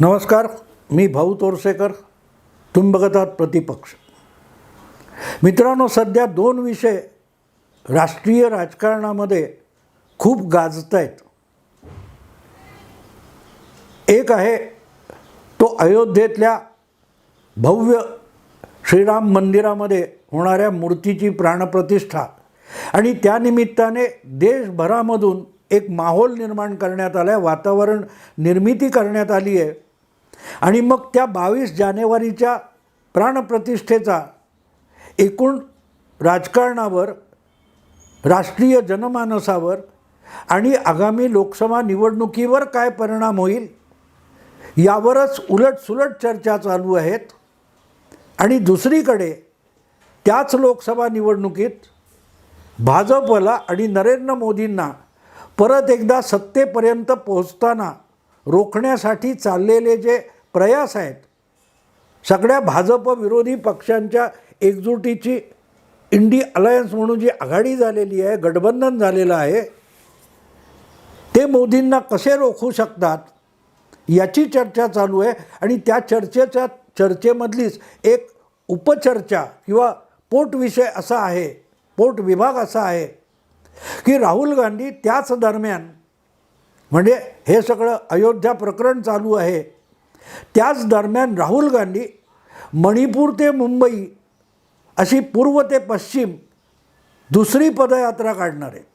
नमस्कार मी भाऊ तोरसेकर तुम्ही बघत आहात प्रतिपक्ष. मित्रांनो सध्या दोन विषय राष्ट्रीय राजकारणामध्ये खूप गाजत आहेत. एक आहे तो अयोध्येतल्या भव्य श्रीराम मंदिरामध्ये होणाऱ्या मूर्तीची प्राणप्रतिष्ठा आणि त्यानिमित्ताने देशभरामधून एक माहोल निर्माण करण्यात आला आहे वातावरण निर्मिती करण्यात आली आहे. आणि मग त्या बावीस जानेवारीच्या प्राणप्रतिष्ठेचा एकूण राजकारणावर राष्ट्रीय जनमानसावर आणि आगामी लोकसभा निवडणुकीवर काय परिणाम होईल यावरच उलटसुलट चर्चा चालू आहेत. आणि दुसरीकडे त्याच लोकसभा निवडणुकीत भाजपला आणि नरेंद्र मोदींना परत एकदा सत्तेपर्यंत पोहोचताना रोखण्यासाठी चाललेले जे प्रयास आहेत सगळ्या भाजप विरोधी पक्षांच्या एकजुटीची इंडी अलायन्स म्हणून जी आघाडी झालेली आहे गठबंधन झालेलं आहे ते मोदींना कसे रोखू शकतात याची चर्चा चालू आहे. आणि त्या चर्चेच्या चर्चेमधलीच एक उपचर्चा किंवा पोटविषय असा आहे पोट विभाग असा आहे की राहुल गांधी त्याच दरम्यान म्हणजे हे सगळं अयोध्या प्रकरण चालू आहे. त्याच दरम्यान राहुल गांधी मणिपूर ते मुंबई अशी पूर्व ते पश्चिम दुसरी पदयात्रा काढणार आहे.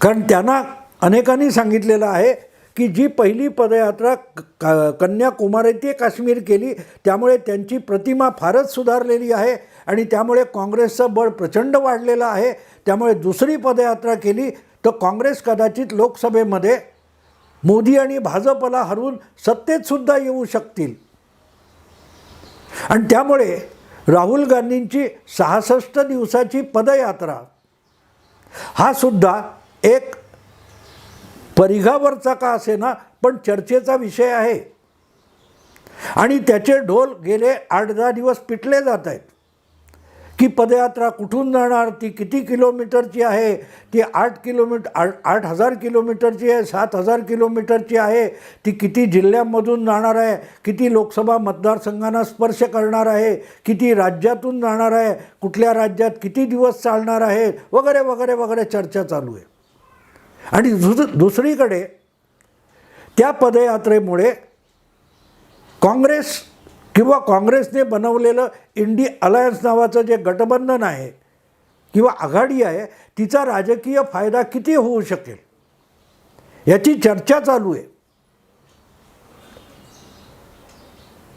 कारण त्यांना अनेकांनी सांगितलेलं आहे की जी पहिली पदयात्रा क- क- कन्याकुमारी ते काश्मीर केली त्यामुळे त्यांची प्रतिमा फारच सुधारलेली आहे आणि त्यामुळे काँग्रेसचं बळ प्रचंड वाढलेलं आहे. त्यामुळे दुसरी पदयात्रा केली तर काँग्रेस कदाचित लोकसभेमध्ये मोदी आणि भाजपला हरवून सत्तेतसुद्धा येऊ शकतील. आणि त्यामुळे राहुल गांधींची सहासष्ट दिवसाची पदयात्रा हा सुद्धा एक परिघावरचा का असेना पण चर्चेचा विषय आहे. आणि त्याचे ढोल गेले आठ दहा दिवस पिटले जात आहेत. की पदयात्रा कुठून जाणार? ती किती किलोमीटरची आहे? ती आठ किलोमीटर आठ आठ हजार किलोमीटरची आहे सात हजार किलोमीटरची आहे. ती किती जिल्ह्यांमधून जाणार आहे? किती लोकसभा मतदारसंघांना स्पर्श करणार आहे? किती राज्यातून जाणार आहे? कुठल्या राज्यात किती दिवस चालणार आहे? वगैरे वगैरे वगैरे चर्चा चालू आहे. आणि दुस दुसरीकडे त्या पदयात्रेमुळे काँग्रेस किंवा काँग्रेसने बनवलेलं इंडी अलायन्स नावाचं जे गठबंधन आहे किंवा आघाडी आहे तिचा राजकीय फायदा किती होऊ शकेल? याची चर्चा चालू आहे.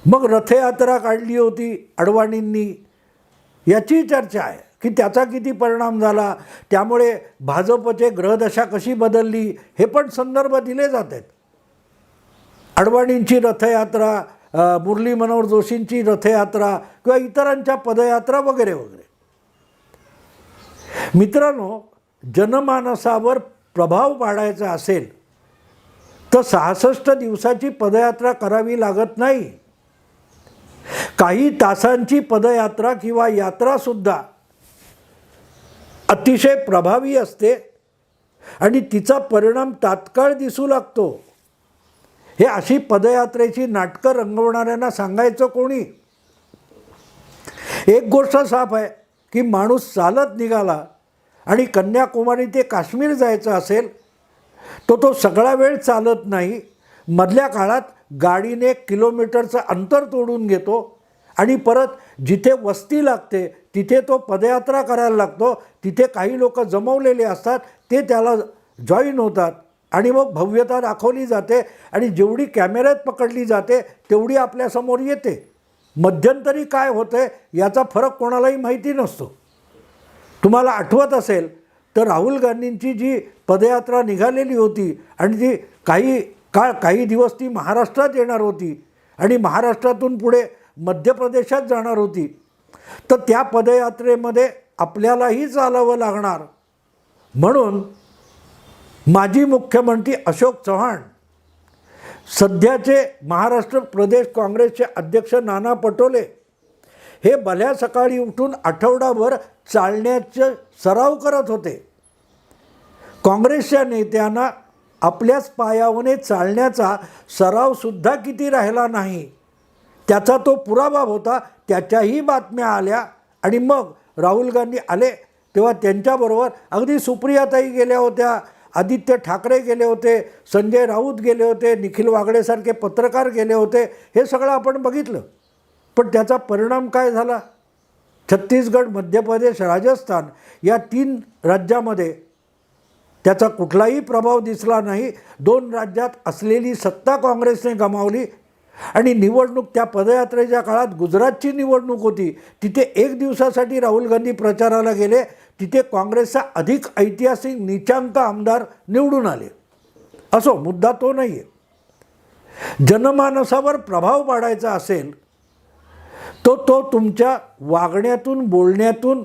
मग रथयात्रा काढली होती अडवाणींनी. याची चर्चा आहे की त्याचा किती परिणाम झाला? त्यामुळे भाजपचे ग्रहदशा कशी बदलली? हे पण संदर्भ दिले जात आहेत. अडवाणींची रथयात्रा मुरली मनोहर जोशींची रथयात्रा किंवा इतरांच्या पदयात्रा वगैरे वगैरे. मित्रांनो जनमानसावर प्रभाव पाडायचा असेल तर सहासष्ट दिवसाची पदयात्रा करावी लागत नाही. काही तासांची पदयात्रा किंवा यात्रासुद्धा अतिशय प्रभावी असते आणि तिचा परिणाम तात्काळ दिसू लागतो. हे अशी पदयात्रेची नाटकं रंगवणाऱ्यांना सांगायचं कोणी? एक गोष्ट साफ आहे की माणूस चालत निघाला आणि कन्याकुमारी ते काश्मीर जायचं असेल तो तो सगळा वेळ चालत नाही. मधल्या काळात गाडीने किलोमीटरचं अंतर तोडून घेतो आणि परत जिथे वस्ती लागते तिथे तो पदयात्रा करायला लागतो. तिथे काही लोक जमवलेले असतात ते त्याला जॉईन होतात. आणि मग भव्यता दाखवली जाते आणि जेवढी कॅमेऱ्यात पकडली जाते तेवढी आपल्यासमोर येते. मध्यंतरी काय होतं याचा फरक कोणालाही माहिती नसतो. तुम्हाला आठवत असेल तर राहुल गांधींची जी पदयात्रा निघालेली होती आणि जी काही काळ काही दिवस ती महाराष्ट्रात येणार होती आणि महाराष्ट्रातून पुढे मध्य प्रदेशात जाणार होती तर त्या पदयात्रेमध्ये आपल्यालाही चालावं लागणार. म्हणून माजी मुख्यमंत्री अशोक चव्हाण सध्याचे महाराष्ट्र प्रदेश काँग्रेसचे अध्यक्ष नाना पटोले हे भल्या सकाळी उठून आठवडाभर चालण्याचे सराव करत होते. काँग्रेसच्या नेत्यांना आपल्याच पायावने चालण्याचा सरावसुद्धा किती राहिला नाही त्याचा तो पुरावा होता त्याच्याही बातम्या आल्या आणि मग राहुल गांधी आले तेव्हा त्यांच्याबरोबर अगदी सुप्रियाताई गेल्या होत्या. आदित्य ठाकरे गेले होते संजय राऊत गेले होते निखिल वागडेसारखे पत्रकार गेले होते हे सगळं आपण बघितलं. पण त्याचा परिणाम काय झाला? छत्तीसगड मध्य प्रदेश राजस्थान या तीन राज्यामध्ये त्याचा कुठलाही प्रभाव दिसला नाही. दोन राज्यात असलेली सत्ता काँग्रेसने गमावली आणि निवडणूक त्या पदयात्रेच्या काळात गुजरातची निवडणूक होती. तिथे एक दिवसासाठी राहुल गांधी प्रचाराला गेले. तिथे काँग्रेसचा अधिक ऐतिहासिक नीचांक आमदार निवडून आले. असो मुद्दा तो नाही आहे जनमानसावर प्रभाव पाडायचा असेल तो तो तुमच्या वागण्यातून बोलण्यातून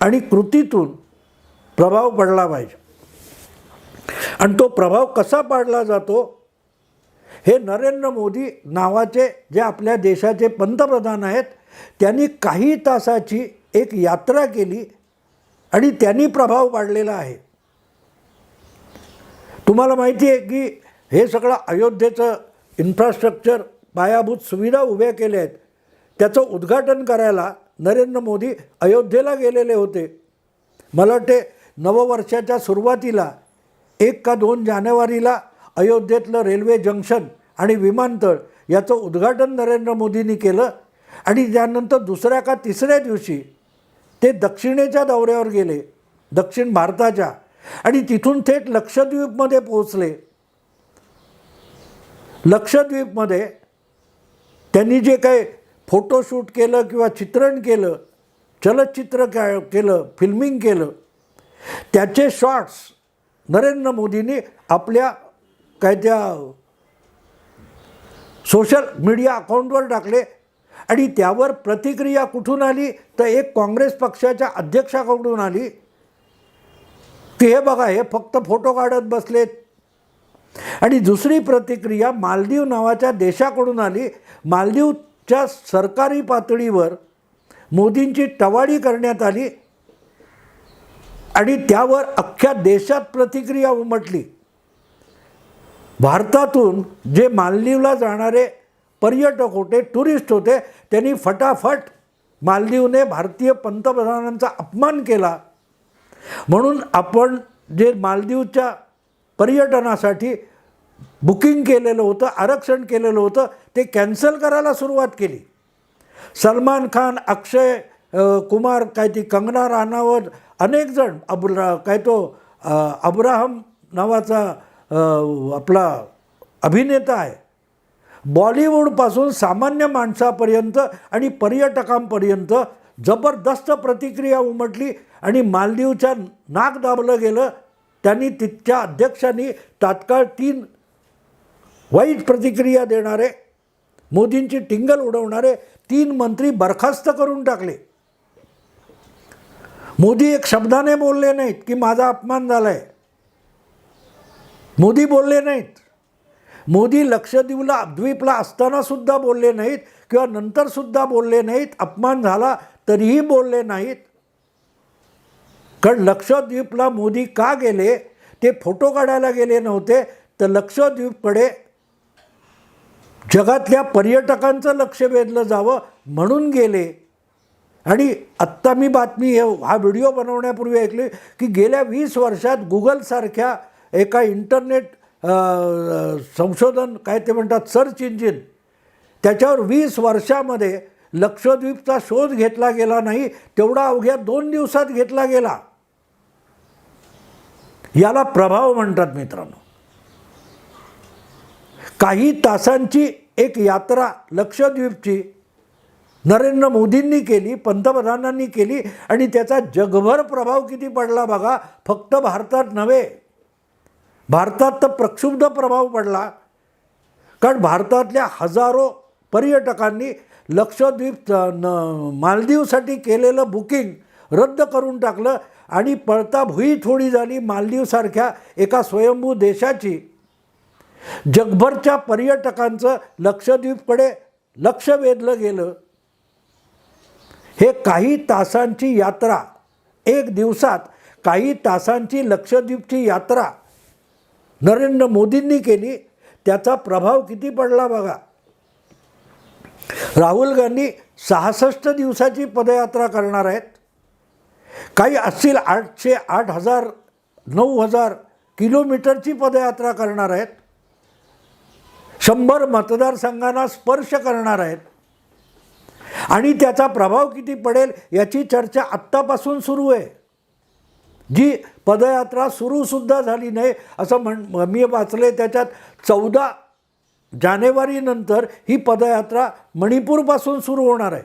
आणि कृतीतून प्रभाव पडला पाहिजे. आणि तो प्रभाव कसा पाडला जातो हे नरेंद्र मोदी नावाचे जे आपल्या देशाचे पंतप्रधान आहेत त्यांनी काही तासाची एक यात्रा केली आणि त्यांनी प्रभाव पाडलेला आहे. तुम्हाला माहिती आहे की हे सगळं अयोध्येचं इन्फ्रास्ट्रक्चर पायाभूत सुविधा उभ्या केल्या आहेत. त्याचं उद्घाटन करायला नरेंद्र मोदी अयोध्येला गेलेले होते. मला वाटते नववर्षाच्या सुरुवातीला एक का दोन जानेवारीला अयोध्येतलं रेल्वे जंक्शन आणि विमानतळ याचं उद्घाटन नरेंद्र मोदींनी केलं आणि त्यानंतर दुसऱ्या का तिसऱ्या दिवशी ते दक्षिणेच्या दौऱ्यावर गेले दक्षिण भारताच्या. आणि तिथून थेट लक्षद्वीपमध्ये पोहोचले. लक्षद्वीपमध्ये त्यांनी जे काही फोटोशूट केलं किंवा चित्रण केलं चलचित्र काय केलं फिल्मिंग केलं त्याचे शॉट्स नरेंद्र मोदींनी आपल्या काय त्या सोशल मीडिया अकाउंटवर टाकले. आणि त्यावर प्रतिक्रिया कुठून आली? तर एक काँग्रेस पक्षाच्या अध्यक्षाकडून आली. की हे बघा हे फक्त फोटो काढत बसलेत आणि दुसरी प्रतिक्रिया मालदीव नावाच्या देशाकडून आली. मालदीवच्या सरकारी पातळीवर मोदींची टवाळी करण्यात आली. आणि त्यावर अख्ख्या देशात प्रतिक्रिया उमटली. भारतातून जे मालदीवला जाणारे पर्यटक होते टुरिस्ट होते त्यांनी फटाफट मालदीवने भारतीय पंतप्रधानांचा अपमान केला. म्हणून आपण जे मालदीवच्या पर्यटनासाठी बुकिंग केलेलं होतं आरक्षण केलेलं होतं ते कॅन्सल करायला सुरुवात केली. सलमान खान अक्षय कुमार काय ती कंगना राणावत अनेक जण अब्रा काय तो अब्राहम नावाचा आपला अभिनेता आहे. बॉलिवूडपासून सामान्य माणसापर्यंत आणि पर्यटकांपर्यंत जबरदस्त प्रतिक्रिया उमटली आणि मालदीवच्या नाक दाबलं गेलं. त्यांनी तिथच्या अध्यक्षांनी तात्काळ तीन वाईट प्रतिक्रिया देणारे मोदींची टिंगल उडवणारे तीन मंत्री बरखास्त करून टाकले. मोदी एक शब्दाने बोलले नाहीत की माझा अपमान झाला आहे मोदी बोलले नाहीत. मोदी लक्षद्वीपला द्वीपला असतानासुद्धा बोलले नाहीत किंवा नंतरसुद्धा बोलले नाहीत अपमान झाला तरीही बोलले नाहीत. कारण लक्षद्वीपला मोदी का गेले? ते फोटो काढायला गेले नव्हते तर लक्षद्वीपकडे जगातल्या पर्यटकांचं लक्ष वेधलं जावं म्हणून गेले. आणि आत्ता मी बातमी हे हा व्हिडिओ बनवण्यापूर्वी ऐकली की गेल्या वीस वर्षात गुगलसारख्या एका इंटरनेट संशोधन काय ते म्हणतात सर्च इंजिन. त्याच्यावर वीस वर्षामध्ये लक्षद्वीपचा शोध घेतला गेला नाही तेवढा अवघ्या दोन दिवसात घेतला गेला. याला प्रभाव म्हणतात मित्रांनो. काही तासांची एक यात्रा लक्षद्वीपची नरेंद्र मोदींनी केली पंतप्रधानांनी केली आणि त्याचा जगभर प्रभाव किती पडला बघा फक्त भारतात नव्हे. भारतात तर प्रक्षुब्ध प्रभाव पडला. कारण भारतातल्या हजारो पर्यटकांनी लक्षद्वीप न मालदीवसाठी केलेलं बुकिंग रद्द करून टाकलं आणि पळताभुई थोडी झाली मालदीवसारख्या एका स्वयंभू देशाची. जगभरच्या पर्यटकांचं लक्षद्वीपकडे लक्ष वेधलं गेलं. हे काही तासांची यात्रा एक दिवसात काही तासांची लक्षद्वीपची यात्रा नरेंद्र मोदींनी केली त्याचा प्रभाव किती पडला बघा. राहुल गांधी सहासष्ट दिवसाची पदयात्रा करणार आहेत. काही असतील आठशे आठ हजार नऊ हजार किलोमीटरची पदयात्रा करणार आहेत. शंभर मतदारसंघांना स्पर्श करणार आहेत. आणि त्याचा प्रभाव किती पडेल याची चर्चा आत्तापासून सुरू आहे. जी पदयात्रा सुरूसुद्धा झाली नाही असं म्हण मी वाचले त्याच्यात चौदा जानेवारीनंतर ही पदयात्रा मणिपूरपासून सुरू होणार आहे.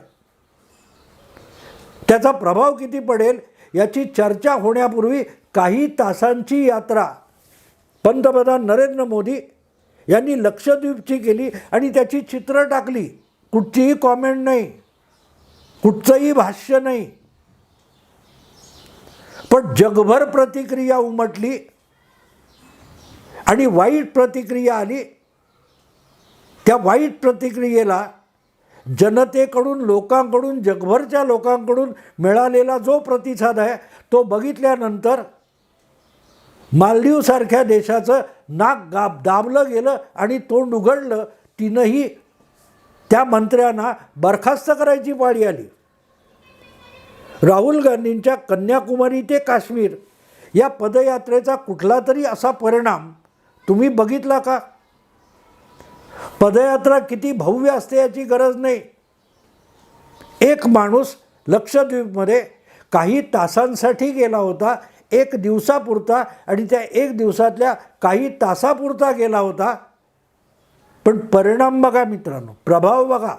त्याचा प्रभाव किती पडेल याची चर्चा होण्यापूर्वी काही तासांची यात्रा पंतप्रधान नरेंद्र मोदी यांनी लक्षद्वीपची केली आणि त्याची चित्र टाकली. कुठचीही कॉमेंट नाही कुठचंही भाष्य नाही. पण जगभर प्रतिक्रिया उमटली आणि वाईट प्रतिक्रिया आली. त्या वाईट प्रतिक्रियेला जनतेकडून लोकांकडून जगभरच्या लोकांकडून मिळालेला जो प्रतिसाद आहे तो बघितल्यानंतर मालदीवसारख्या देशाचं नाक गाब दाबलं गेलं आणि तोंड उघडलं. तिनंही त्या मंत्र्यांना बरखास्त करायची पाळी आली. राहुल गांधींच्या कन्याकुमारी ते काश्मीर या पदयात्रेचा कुठला तरी असा परिणाम तुम्ही बघितला का? पदयात्रा किती भव्य असते याची गरज नाही. एक माणूस लक्षद्वीपमध्ये काही तासांसाठी गेला होता एक दिवसापुरता आणि त्या एक दिवसातल्या काही तासापुरता गेला होता. पण परिणाम बघा मित्रांनो प्रभाव बघा.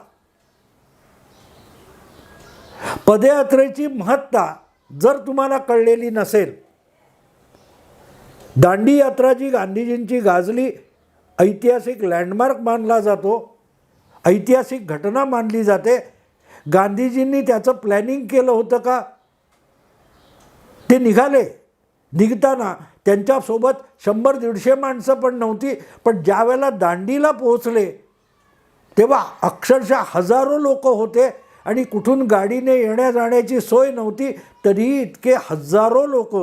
पदयात्रेची महत्ता जर तुम्हाला कळलेली नसेल दांडी यात्रा जी गांधीजींची गाजली ऐतिहासिक लँडमार्क मानला जातो ऐतिहासिक घटना मानली जाते गांधीजींनी त्याचं प्लॅनिंग केलं होतं का? ते निघाले. निघताना त्यांच्यासोबत शंभर दीडशे माणसं पण नव्हती पण ज्यावेळेला दांडीला पोहोचले तेव्हा अक्षरशः हजारो लोक होते आणि कुठून गाडीने येण्या जाण्याची सोय नव्हती तरी इतके हजारो लोक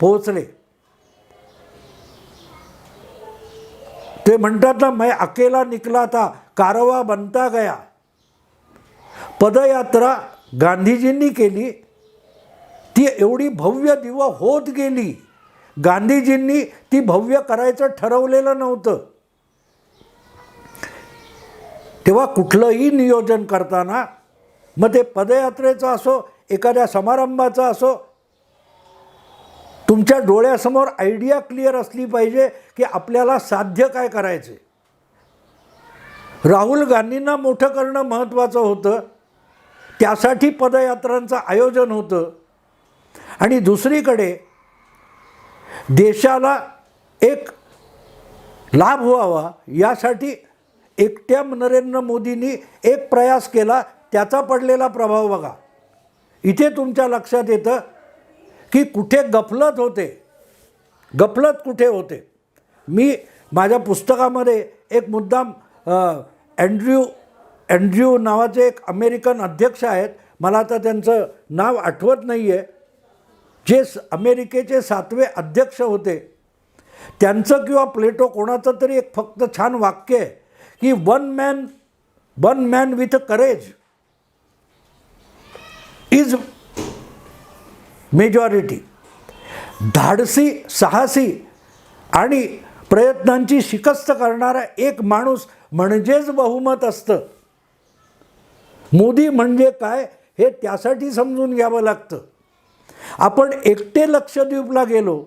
पोहोचले. ते म्हणतात ना मैं अकेला निकला था कारवा बनता गया. पदयात्रा गांधीजींनी केली. ती एवढी भव्य दिवा होत गेली. गांधीजींनी ती भव्य करायचं ठरवलेलं नव्हतं. तेव्हा कुठलंही नियोजन करताना मग ते पदयात्रेचं असो एखाद्या समारंभाचं असो तुमच्या डोळ्यासमोर आयडिया क्लिअर असली पाहिजे की आपल्याला साध्य काय करायचे राहुल गांधींना मोठं करणं महत्त्वाचं होतं. त्यासाठी पदयात्रांचं आयोजन होतं. आणि दुसरीकडे देशाला एक लाभ व्हावा यासाठी एकट्या नरेंद्र मोदींनी एक प्रयास केला त्याचा पडलेला प्रभाव बघा. इथे तुमच्या लक्षात येतं की कुठे गफलत होते गफलत कुठे होते? मी माझ्या पुस्तकामध्ये एक मुद्दाम अँड्र्यू अँड्र्यू नावाचे एक अमेरिकन अध्यक्ष आहेत. मला आता त्यांचं नाव आठवत नाही आहे जे स अमेरिकेचे सातवे अध्यक्ष होते. त्यांचं किंवा प्लेटो कोणाचं तरी एक फक्त छान वाक्य आहे. की one man one man with courage is majority धाडसी साहसी आणि प्रयत्नांची शिकस्त करणारा एक माणूस म्हणजेच बहुमत असतं. मोदी म्हणजे काय हे त्यासाठी समजून घ्यावं लागतं. आपण एकटे लक्षद्वीपला गेलो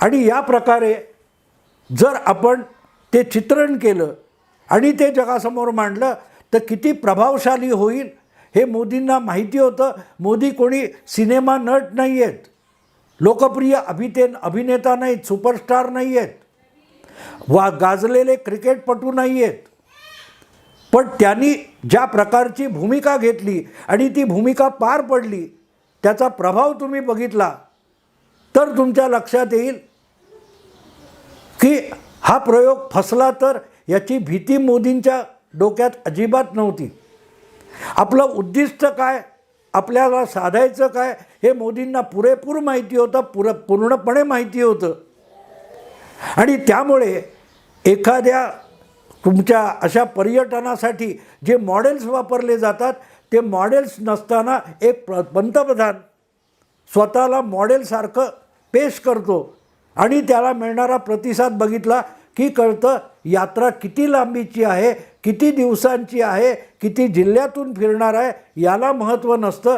आणि या प्रकारे जर आपण ते चित्रण केलं आणि ते जगासमोर मांडलं तर किती प्रभावशाली होईल? हे मोदींना माहिती होतं. मोदी कोणी सिनेमा नट नाही आहेत लोकप्रिय अभिते अभिनेता नाहीत सुपरस्टार नाही आहेत वा गाजलेले क्रिकेटपटू नाही आहेत पण त्यांनी ज्या प्रकारची भूमिका घेतली आणि ती भूमिका पार पडली त्याचा प्रभाव तुम्ही बघितला तर तुमच्या लक्षात येईल की हा प्रयोग फसला तर याची भीती मोदींच्या डोक्यात अजिबात नव्हती. आपलं उद्दिष्ट काय? आपल्याला साधायचं काय? हे मोदींना पुरेपूर माहिती होतं पुर पूर्णपणे माहिती होतं. आणि त्यामुळे एखाद्या तुमच्या अशा पर्यटनासाठी जे मॉडेल्स वापरले जातात ते मॉडेल्स नसताना एक प्र पंतप्रधान स्वतःला मॉडेलसारखं पेश करतो आणि त्याला मिळणारा प्रतिसाद बघितला की कळतं यात्रा किती लांबीची आहे किती दिवसांची आहे किती जिल्ह्यातून फिरणार आहे याला महत्त्व नसतं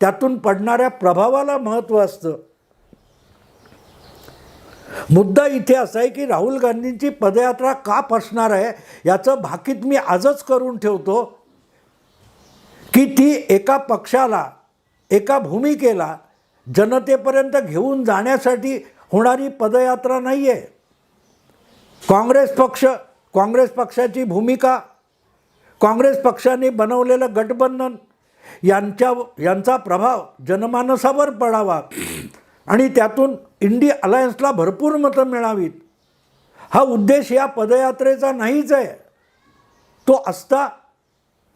त्यातून पडणाऱ्या प्रभावाला महत्त्व असतं. मुद्दा इथे असा आहे की राहुल गांधींची पदयात्रा का फसणार आहे याचं भाकीत मी आजच करून ठेवतो की ती एका पक्षाला एका भूमिकेला जनतेपर्यंत घेऊन जाण्यासाठी होणारी पदयात्रा नाही आहे काँग्रेस पक्ष काँग्रेस पक्षाची भूमिका काँग्रेस पक्षाने बनवलेलं गठबंधन यांच्या यांचा प्रभाव जनमानसावर पडावा आणि त्यातून इंडी अलायन्सला भरपूर मतं मिळावीत. हा उद्देश या पदयात्रेचा नाहीच आहे. तो असता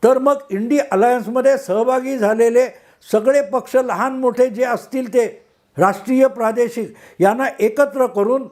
तर मग इंडी अलायन्समध्ये सहभागी झालेले सगळे पक्ष लहान मोठे जे असतील ते राष्ट्रीय प्रादेशिक यांना एकत्र करून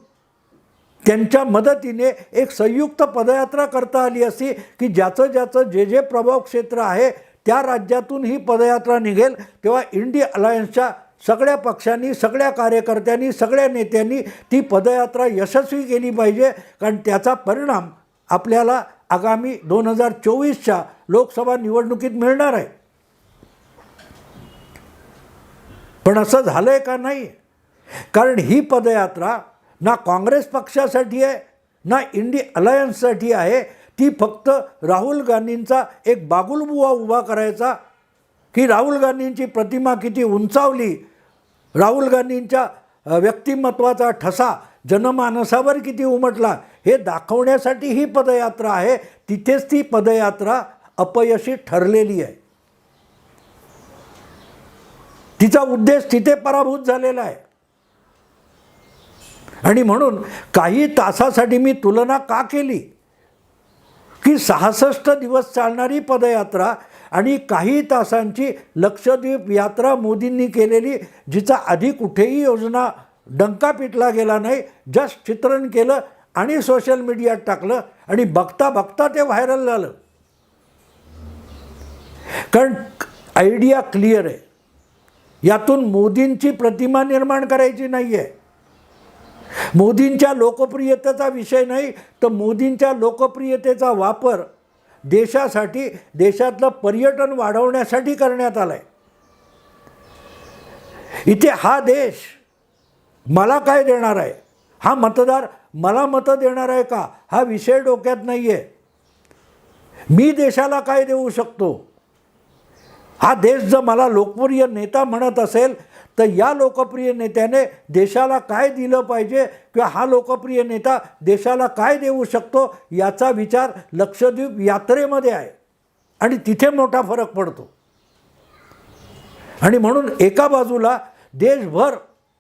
त्यांच्या मदतीने एक संयुक्त पदयात्रा करता आली असती की ज्याचं ज्याचं जे जे प्रभाव क्षेत्र आहे त्या राज्यातून ही पदयात्रा निघेल. तेव्हा इंडी अलायन्सच्या सगळ्या पक्षांनी सगळ्या कार्यकर्त्यांनी सगळ्या नेत्यांनी ती पदयात्रा यशस्वी केली पाहिजे. कारण त्याचा परिणाम आपल्याला आगामी दोन हजार चोवीसच्या लोकसभा निवडणुकीत मिळणार आहे. पण असं झालं आहे का नाही? कारण ही पदयात्रा ना काँग्रेस पक्षासाठी आहे ना इंडी अलायन्ससाठी आहे. ती फक्त राहुल गांधींचा एक बागुलबुवा उभा करायचा. की राहुल गांधींची प्रतिमा किती उंचावली राहुल गांधींच्या व्यक्तिमत्वाचा ठसा जनमानसावर किती उमटला हे दाखवण्यासाठी ही पदयात्रा आहे. तिथेच ती पदयात्रा अपयशी ठरलेली आहे. तिचा उद्देश तिथे पराभूत झालेला आहे. आणि म्हणून काही तासासाठी मी तुलना का केली? की सहासष्ट दिवस चालणारी पदयात्रा आणि काही तासांची लक्षद्वीप यात्रा मोदींनी केलेली जिचा आधी कुठेही योजना डंका पिटला गेला नाही जस्ट चित्रण केलं आणि सोशल मीडियात टाकलं आणि बघता बघता ते व्हायरल झालं. कारण आयडिया क्लिअर आहे. यातून मोदींची प्रतिमा निर्माण करायची नाही आहे मोदींच्या लोकप्रियतेचा विषय नाही तर मोदींच्या लोकप्रियतेचा वापर देशासाठी देशातलं पर्यटन वाढवण्यासाठी करण्यात आला आहे इथे हा देश मला काय देणार आहे? हा मतदार मला मतं देणार आहे का? हा विषय डोक्यात नाही आहे मी देशाला काय देऊ शकतो? हा देश जर मला लोकप्रिय नेता म्हणत असेल तर या लोकप्रिय नेत्याने देशाला काय दिलं पाहिजे किंवा हा लोकप्रिय नेता देशाला काय देऊ शकतो याचा विचार लक्षद्वीप यात्रेमध्ये आहे. आणि तिथे मोठा फरक पडतो. आणि म्हणून एका बाजूला देशभर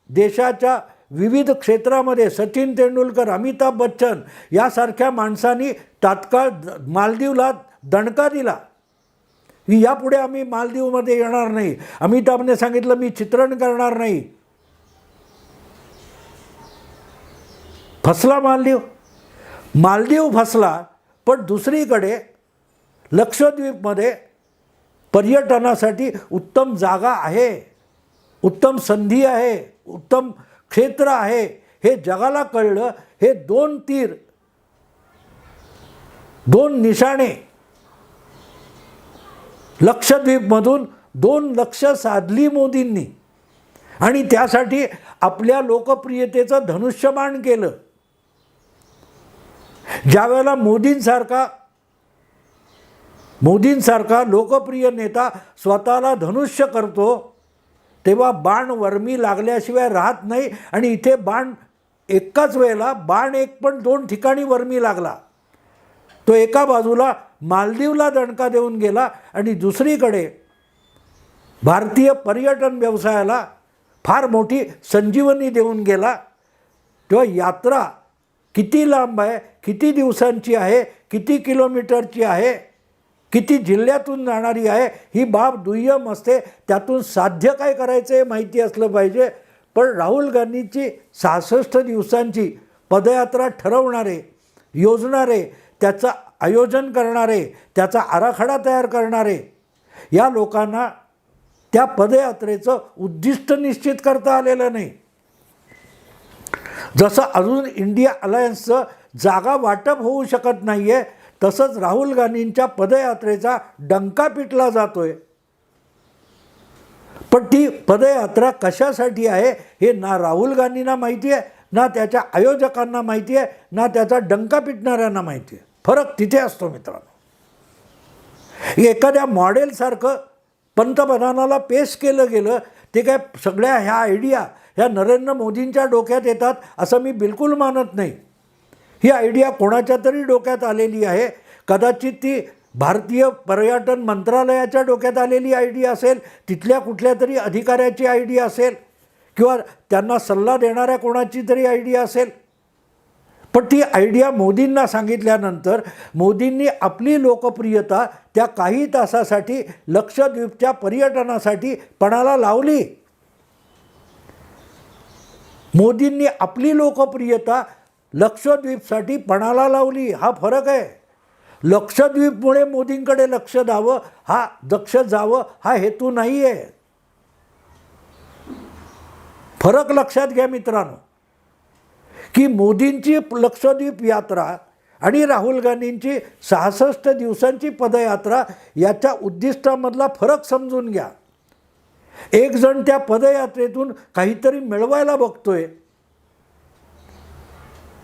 देशाच्या विविध क्षेत्रामध्ये सचिन तेंडुलकर अमिताभ बच्चन यासारख्या माणसांनी तात्काळ द- मालदीवला दणका दिला. की यापुढे आम्ही मालदीवमध्ये येणार नाही. अमिताभने सांगितलं मी चित्रण करणार नाही. फसला मालदीव. मालदीव फसला पण दुसरीकडे लक्षद्वीपमध्ये पर्यटनासाठी उत्तम जागा आहे. उत्तम संधी आहे. उत्तम क्षेत्र आहे. हे जगाला कळलं. हे दोन तीर दोन निशाणे लक्षद्वीपमधून दोन लक्ष साधली मोदींनी. आणि त्यासाठी आपल्या लोकप्रियतेचं धनुष्यबाण केलं. ज्यावेळेला मोदींसारखा मोदींसारखा लोकप्रिय नेता स्वतःला धनुष्य करतो तेव्हा बाण वर्मी लागल्याशिवाय राहत नाही आणि इथे बाण एकाच वेळेला बाण एक पण दोन ठिकाणी वर्मी लागला. तो एका बाजूला मालदीवला दणका देऊन गेला आणि दुसरीकडे भारतीय पर्यटन व्यवसायाला फार मोठी संजीवनी देऊन गेला. तेव्हा यात्रा किती लांब आहे किती दिवसांची आहे किती किलोमीटरची आहे किती जिल्ह्यातून जाणारी आहे ही बाब दुय्यम असते. त्यातून साध्य काय करायचं हे माहिती असलं पाहिजे. पण राहुल गांधींची सहासष्ट दिवसांची पदयात्रा ठरवणारे योजणारे त्याचा आयोजन करणारे त्याचा आराखडा तयार करणारे या लोकांना त्या पदयात्रेचं उद्दिष्ट निश्चित करता आलेलं नाही. जसं अजून इंडिया अलायन्सचं जागा वाटप होऊ शकत नाही आहे तसंच राहुल गांधींच्या पदयात्रेचा डंका पिटला जातोय. पण ती पदयात्रा कशासाठी आहे हे ना राहुल गांधींना माहिती आहे ना त्याच्या आयोजकांना माहिती आहे ना त्याचा डंका पिटणाऱ्यांना माहिती आहे फरक तिथे असतो मित्रांनो. एखाद्या मॉडेलसारखं पंतप्रधानाला पेश केलं गेलं ते काय सगळ्या ह्या आयडिया ह्या नरेंद्र मोदींच्या डोक्यात येतात असं मी बिलकुल मानत नाही. ही आयडिया कोणाच्या तरी डोक्यात आलेली आहे. कदाचित ती भारतीय पर्यटन मंत्रालयाच्या डोक्यात आलेली आयडिया असेल तिथल्या कुठल्या तरी अधिकाऱ्याची आयडिया असेल किंवा त्यांना सल्ला देणाऱ्या कोणाची तरी आयडिया असेल. पण ती आयडिया मोदींना सांगितल्यानंतर मोदींनी आपली लोकप्रियता त्या काही तासासाठी लक्षद्वीपच्या पर्यटनासाठी पणाला लावली. मोदींनी आपली लोकप्रियता लक्षद्वीपसाठी पणाला लावली. हा फरक आहे. लक्षद्वीपमुळे मोदींकडे लक्ष द्यावं हा दक्ष जावं हा हेतू नाही आहे फरक लक्षात घ्या मित्रांनो. की मोदींची लक्षद्वीप यात्रा आणि राहुल गांधींची सहासष्ट दिवसांची पदयात्रा याच्या उद्दिष्टामधला फरक समजून घ्या. एक जण त्या पदयात्रेतून काहीतरी मिळवायला बघतोय.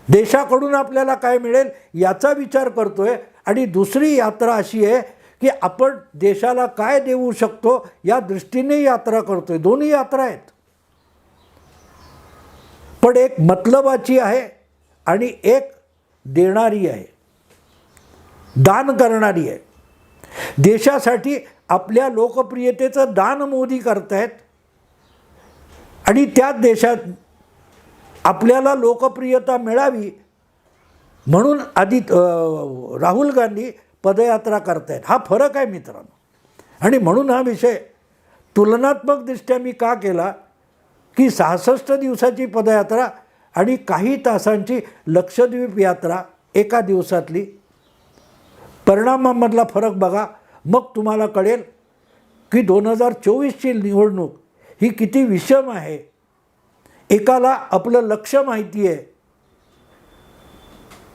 देशाकडून आपल्याला काय मिळेल याचा विचार करतोय आणि दुसरी यात्रा अशी आहे की आपण देशाला काय देऊ शकतो या दृष्टीने यात्रा करतोय. दोन्ही यात्रा आहेत. पण एक मतलबाची आहे आणि एक देणारी आहे. दान करणारी आहे. देशासाठी आपल्या लोकप्रियतेचं दान मोदी करतायत. आणि त्याच देशात आपल्याला लोकप्रियता मिळावी म्हणून आधी राहुल गांधी पदयात्रा करतायत. हा फरक आहे मित्रांनो. आणि म्हणून हा विषय तुलनात्मकदृष्ट्या मी का केला? की सहासष्ट दिवसाची पदयात्रा आणि काही तासांची लक्षद्वीप यात्रा एका दिवसातली. परिणामामधला फरक बघा. मग तुम्हाला कळेल की दोन हजार चोवीसची निवडणूक ही किती विषम आहे. एकाला आपलं लक्ष माहिती आहे.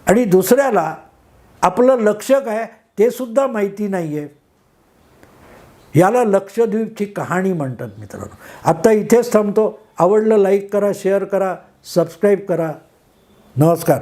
आणि दुसऱ्याला आपलं लक्ष काय ते सुद्धा माहिती नाही आहे याला लक्षद्वीपची कहाणी म्हणतात मित्रांनो. आत्ता इथेच थांबतो. आवडलं लाईक करा शेअर करा सबस्क्राईब करा. नमस्कार.